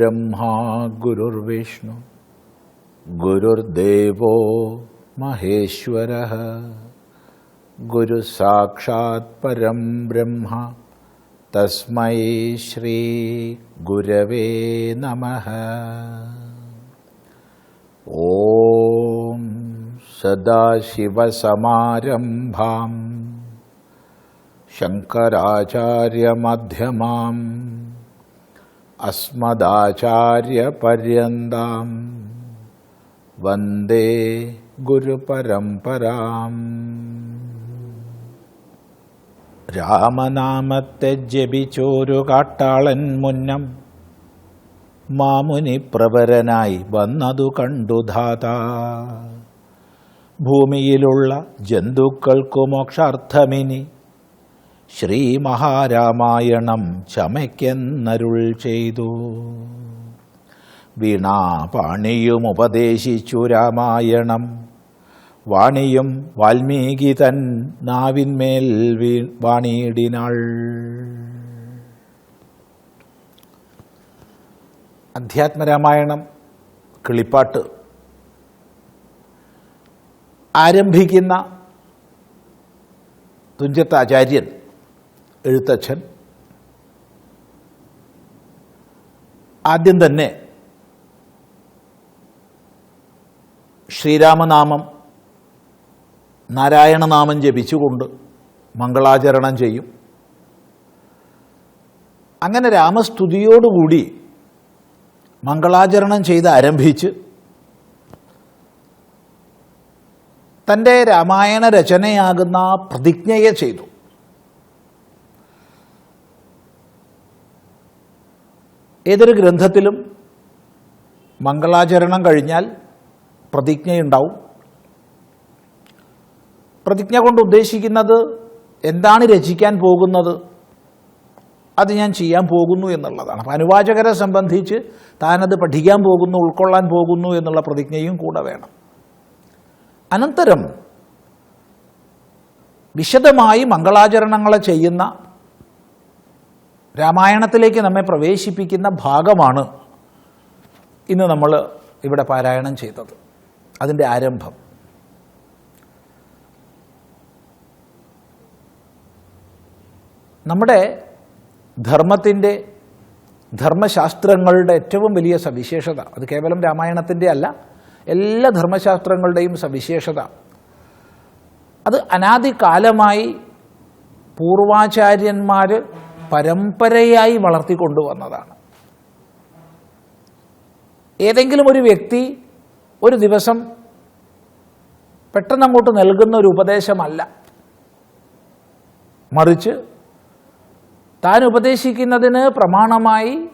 ബ്രഹ്മാ ഗുരുർവിഷ്ണു. ഗുരുർദേവോ മഹേശ്വര. ഗുരു സാക്ഷാത് പരം ബ്രഹ്മ. തസ്മൈ ശ്രീ ഗുരവേ നമ. ഓം സദാശിവസമാരംഭാം. ശങ്കരാചാര്യമധ്യമാം. അസ്മദാചാര്യപര്യന്താം. വന്ദേ ഗുരുപരംപരാം രാമനാമത്തെ ജപിച്ചോരു കാട്ടാളൻ മുന്നം. മാമുനി പ്രവരനായി വന്നതു കണ്ടുധാത ഭൂമിയിലുള്ള ജന്തുക്കൾക്കു മോക്ഷാർത്ഥമിനി. ശ്രീ മഹാരാമായണം ചമയ്ക്കെന്നരുൾ ചെയ്തു. വീണാപാണിയും ഉപദേശിച്ചു രാമായണം. വാണിയും വാൽമീകി തൻ നാവിന്മേൽ വീ വാണിയിടിനാൾ. അധ്യാത്മരാമായണം കിളിപ്പാട്ട്. ആരംഭിക്കുന്ന തുഞ്ചത്താചാര്യൻ എഴുത്തച്ഛൻ. ആദ്യം തന്നെ ശ്രീരാമനാമം നാരായണനാമം ജപിച്ചുകൊണ്ട് മംഗളാചരണം ചെയ്യും. അങ്ങനെ രാമസ്തുതിയോടുകൂടി മംഗളാചരണം ചെയ്ത് ആരംഭിച്ച് തന്റെ രാമായണ രചനയാകുന്ന പ്രതിജ്ഞയെ ചെയ്തു. ഏതൊരു ഗ്രന്ഥത്തിലും മംഗളാചരണം കഴിഞ്ഞാൽ പ്രതിജ്ഞയുണ്ടാവും. പ്രതിജ്ഞ കൊണ്ട് ഉദ്ദേശിക്കുന്നത് എന്താണ് രചിക്കാൻ പോകുന്നത്? അത് ഞാൻ ചെയ്യാൻ പോകുന്നു എന്നുള്ളതാണ്. അപ്പം അനുവാചകരെ സംബന്ധിച്ച് താനത് പഠിക്കാൻ പോകുന്നു ഉൾക്കൊള്ളാൻ പോകുന്നു എന്നുള്ള പ്രതിജ്ഞയും കൂടെ വേണം. അനന്തരം വിശദമായി മംഗളാചരണങ്ങളെ ചെയ്യുന്ന രാമായണത്തിലേക്ക് നമ്മെ പ്രവേശിപ്പിക്കുന്ന ഭാഗമാണ് ഇന്ന് നമ്മൾ ഇവിടെ പാരായണം ചെയ്തത്. അതിന്റെ ആരംഭം. നമ്മുടെ ധർമ്മത്തിന്റെ ധർമ്മശാസ്ത്രങ്ങളുടെ ഏറ്റവും വലിയ സവിശേഷത അത് കേവലം രാമായണത്തിന്റെ അല്ല എല്ലാ ധർമ്മശാസ്ത്രങ്ങളുടെയും സവിശേഷത അത് അനാദികാലമായി പൂർവാചാര്യന്മാർ പരമ്പരയായി വളർത്തിക്കൊണ്ടുവന്നതാണ്. ഏതെങ്കിലും ഒരു വ്യക്തി ഒരു ദിവസം പെട്ടെന്ന് അങ്ങോട്ട് നൽകുന്ന ഒരു ഉപദേശമല്ല. മറിച്ച് താൻ ഉപദേശിക്കുന്നതിന് പ്രമാണമായി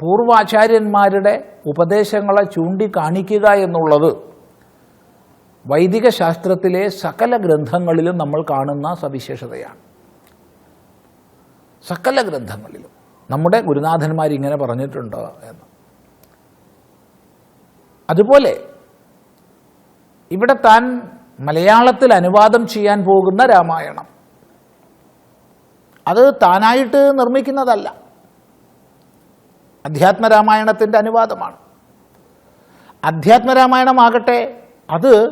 പൂർവാചാര്യന്മാരുടെ ഉപദേശങ്ങളെ ചൂണ്ടിക്കാണിക്കുക എന്നുള്ളത് വൈദിക ശാസ്ത്രത്തിലെ സകല ഗ്രന്ഥങ്ങളിലും നമ്മൾ കാണുന്ന സവിശേഷതയാണ്. സകല ഗ്രന്ഥങ്ങളിലും. നമ്മുടെ ഗുരുനാഥന്മാർ ഇങ്ങനെ പറഞ്ഞിട്ടുണ്ടോ എന്ന്. അതുപോലെ ഇവിടെ താൻ മലയാളത്തിൽ അനുവാദം ചെയ്യാൻ പോകുന്ന രാമായണം. അത് താനായിട്ട് നിർമ്മിക്കുന്നതല്ല. അധ്യാത്മരാമായണത്തിന്റെ അനുവാദമാണ്. അധ്യാത്മരാമായണമാകട്ടെ അത്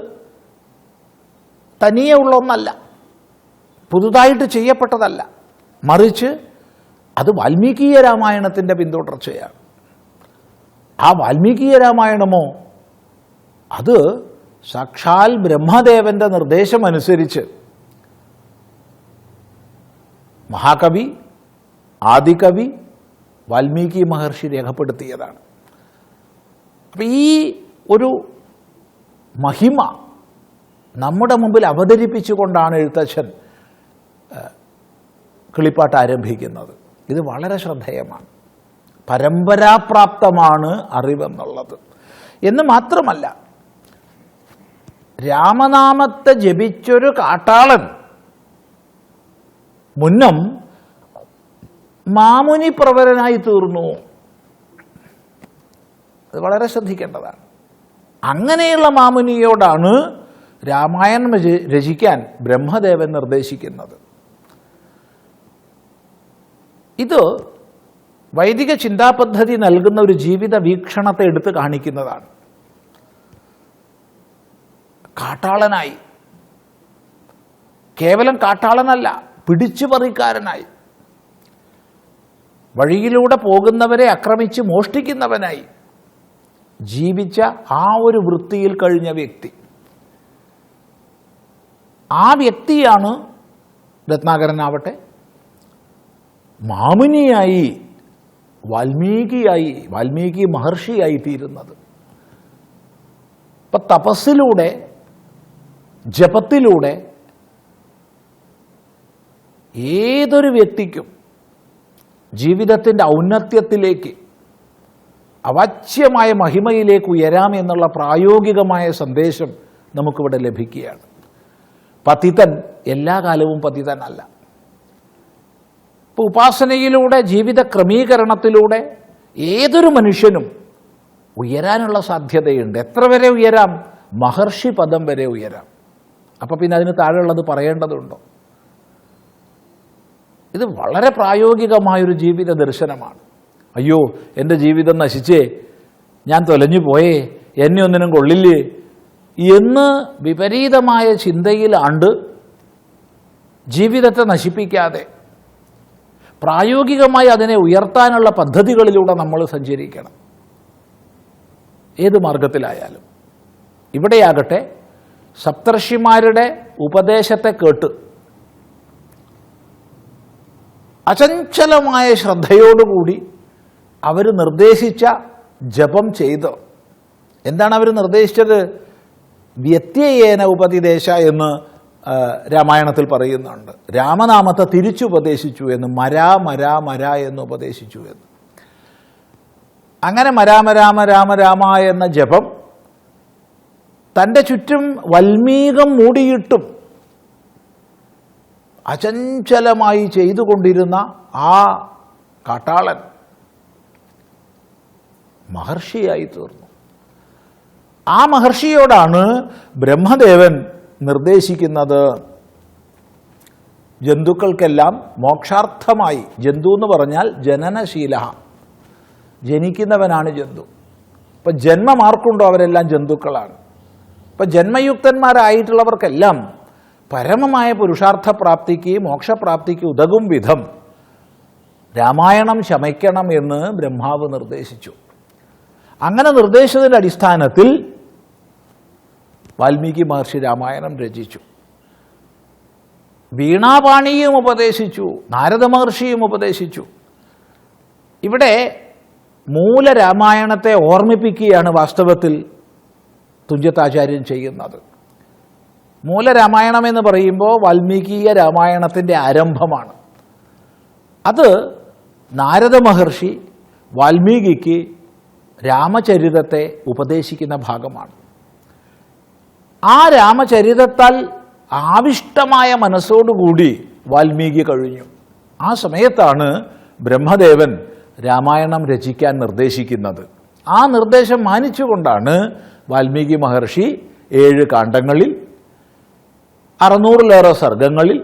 തനിയെ ഉള്ള ഒന്നല്ല. പുതുതായിട്ട് ചെയ്യപ്പെട്ടതല്ല. മറിച്ച് അത് വാൽമീകീയ രാമായണത്തിന്റെ പിന്തുടർച്ചയാണ്. ആ വാൽമീകീയ രാമായണമോ അത് സാക്ഷാൽ ബ്രഹ്മദേവന്റെ നിർദ്ദേശമനുസരിച്ച് മഹാകവി ആദികവി വാൽമീകി മഹർഷി രേഖപ്പെടുത്തിയതാണ്. അപ്പം ഈ ഒരു മഹിമ നമ്മുടെ മുമ്പിൽ അവതരിപ്പിച്ചുകൊണ്ടാണ് എഴുത്തച്ഛൻ കിളിപ്പാട്ട് ആരംഭിക്കുന്നത്. ഇത് വളരെ ശ്രദ്ധേയമാണ്. പരമ്പരാപ്രാപ്തമാണ് അറിവെന്നുള്ളത്. എന്ന് മാത്രമല്ല രാമനാമത്തെ ജപിച്ചൊരു കാട്ടാളൻ മുന്നം മാമുനി പ്രവരനായി തീർന്നു. അത് വളരെ ശ്രദ്ധിക്കേണ്ടതാണ്. അങ്ങനെയുള്ള മാമുനിയോടാണ് രാമായണം രചിക്കാൻ ബ്രഹ്മദേവൻ നിർദ്ദേശിക്കുന്നത്. ഇത് വൈദിക ചിന്താപദ്ധതി നൽകുന്ന ഒരു ജീവിത വീക്ഷണത്തെ എടുത്ത് കാണിക്കുന്നതാണ്. കാട്ടാളനായി. കേവലം കാട്ടാളനല്ല പിടിച്ചുപറിക്കാരനായി വഴിയിലൂടെ പോകുന്നവരെ ആക്രമിച്ച് മോഷ്ടിക്കുന്നവനായി ജീവിച്ച ആ ഒരു വൃത്തിയിൽ കഴിഞ്ഞ വ്യക്തി. ആ വ്യക്തിയാണ് രത്നാകരനാവട്ടെ മാമുനിയായി വാൽമീകിയായി വാൽമീകി മഹർഷിയായി തീരുന്നത്. ഇപ്പം തപസ്സിലൂടെ ജപത്തിലൂടെ ഏതൊരു വ്യക്തിക്കും ജീവിതത്തിന്റെ ഔന്നത്യത്തിലേക്ക് അവാച്യമായ മഹിമയിലേക്ക് ഉയരാം എന്നുള്ള പ്രായോഗികമായ സന്ദേശം നമുക്കിവിടെ ലഭിക്കുകയാണ്. പതിതൻ എല്ലാ കാലവും പതിതനല്ല. ഇപ്പോൾ ഉപാസനയിലൂടെ ജീവിത ക്രമീകരണത്തിലൂടെ ഏതൊരു മനുഷ്യനും ഉയരാനുള്ള സാധ്യതയുണ്ട്. എത്ര വരെ ഉയരാം? മഹർഷി പദം വരെ ഉയരാം. അപ്പോൾ പിന്നെ അതിന് താഴെയുള്ളത് പറയേണ്ടതുണ്ടോ? ഇത് വളരെ പ്രായോഗികമായൊരു ജീവിത ദർശനമാണ്. അയ്യോ എന്റെ ജീവിതം നശിച്ചേ ഞാൻ തൊലഞ്ഞു പോയേ എന്നെ ഒന്നിനും കൊള്ളില്ലേ എന്ന് വിപരീതമായ ചിന്തയിലാണ്ട് ജീവിതത്തെ നശിപ്പിക്കാതെ പ്രായോഗികമായി അതിനെ ഉയർത്താനുള്ള പദ്ധതികളിലൂടെ നമ്മൾ സഞ്ചരിക്കണം. ഏത് മാർഗത്തിലായാലും. ഇവിടെയാകട്ടെ സപ്തർഷിമാരുടെ ഉപദേശത്തെ കേട്ട് അചഞ്ചലമായ ശ്രദ്ധയോടുകൂടി അവർ നിർദ്ദേശിച്ച ജപം ചെയ്ത്. എന്താണ് അവർ നിർദ്ദേശിച്ചത്? വ്യത്യയേന ഉപതിദേശ എന്ന് രാമായണത്തിൽ പറയുന്നുണ്ട്. രാമനാമത്തെ തിരിച്ചുപദേശിച്ചു എന്ന് മരാ മരാ മരാ എന്ന് ഉപദേശിച്ചു എന്ന്. അങ്ങനെ മരാമ രാമ രാമ രാമ എന്ന ജപം തന്റെ ചുറ്റും വൽമീകം മൂടിയിട്ടും അചഞ്ചലമായി ചെയ്തുകൊണ്ടിരുന്ന ആ കാട്ടാളൻ മഹർഷിയായി തീർന്നു. ആ മഹർഷിയോടാണ് ബ്രഹ്മദേവൻ നിർദ്ദേശിക്കുന്നത് ജന്തുക്കൾക്കെല്ലാം മോക്ഷാർത്ഥമായി. ജന്തു എന്ന് പറഞ്ഞാൽ ജനനശീല. ജനിക്കുന്നവനാണ് ജന്തു. ഇപ്പം ജന്മം ആർക്കുണ്ടോ അവരെല്ലാം ജന്തുക്കളാണ്. ഇപ്പം ജന്മയുക്തന്മാരായിട്ടുള്ളവർക്കെല്ലാം പരമമായ പുരുഷാർത്ഥ പ്രാപ്തിക്ക് മോക്ഷപ്രാപ്തിക്ക് ഉതകും വിധം രാമായണം ശമിക്കണം എന്ന് ബ്രഹ്മാവ് നിർദ്ദേശിച്ചു. അങ്ങനെ നിർദ്ദേശത്തിന്റെ അടിസ്ഥാനത്തിൽ വാൽമീകി മഹർഷി രാമായണം രചിച്ചു. വീണാപാണിയും ഉപദേശിച്ചു നാരദ മഹർഷിയും ഉപദേശിച്ചു. ഇവിടെ മൂലരാമായണത്തെ ഓർമ്മിപ്പിക്കുകയാണ് വാസ്തവത്തിൽ തുഞ്ചത്താചാര്യൻ ചെയ്യുന്നത്. മൂലരാമായണം എന്ന് പറയുമ്പോൾ വാൽമീകീയ രാമായണത്തിന്റെ ആരംഭമാണ്. അത് നാരദ മഹർഷി വാൽമീകിക്ക് രാമചരിതത്തെ ഉപദേശിക്കുന്ന ഭാഗമാണ്. ആ രാമചരിതത്താൽ ആവിഷ്ടമായ മനസ്സോടുകൂടി വാൽമീകി കഴിഞ്ഞു. ആ സമയത്താണ് ബ്രഹ്മദേവൻ രാമായണം രചിക്കാൻ നിർദ്ദേശിക്കുന്നത്. ആ നിർദ്ദേശം മാനിച്ചുകൊണ്ടാണ് വാൽമീകി മഹർഷി ഏഴ് കാണ്ഡങ്ങളിൽ അറുന്നൂറിലേറെ സർഗങ്ങളിൽ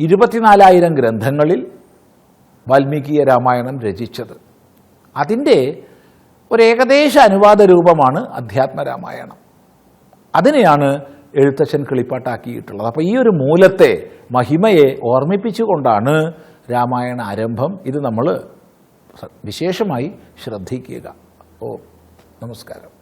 ഇരുപത്തിനാലായിരം ഗ്രന്ഥങ്ങളിൽ വാൽമീകിയ രാമായണം രചിച്ചത്. അതിന്റെ ഒരു ഏകദേശ അനുവാദ രൂപമാണ് അധ്യാത്മരാമായണം. അതിനെയാണ് എഴുത്തച്ഛൻ കിളിപ്പാട്ടാക്കിയിട്ടുള്ളത്. അപ്പോൾ ഈ ഒരു മൂലത്തെ മഹിമയെ ഓർമ്മിപ്പിച്ചുകൊണ്ടാണ് രാമായണ ആരംഭം ഇത് നമ്മൾ വിശേഷമായി ശ്രദ്ധിക്കുക. ഓ നമസ്കാരം.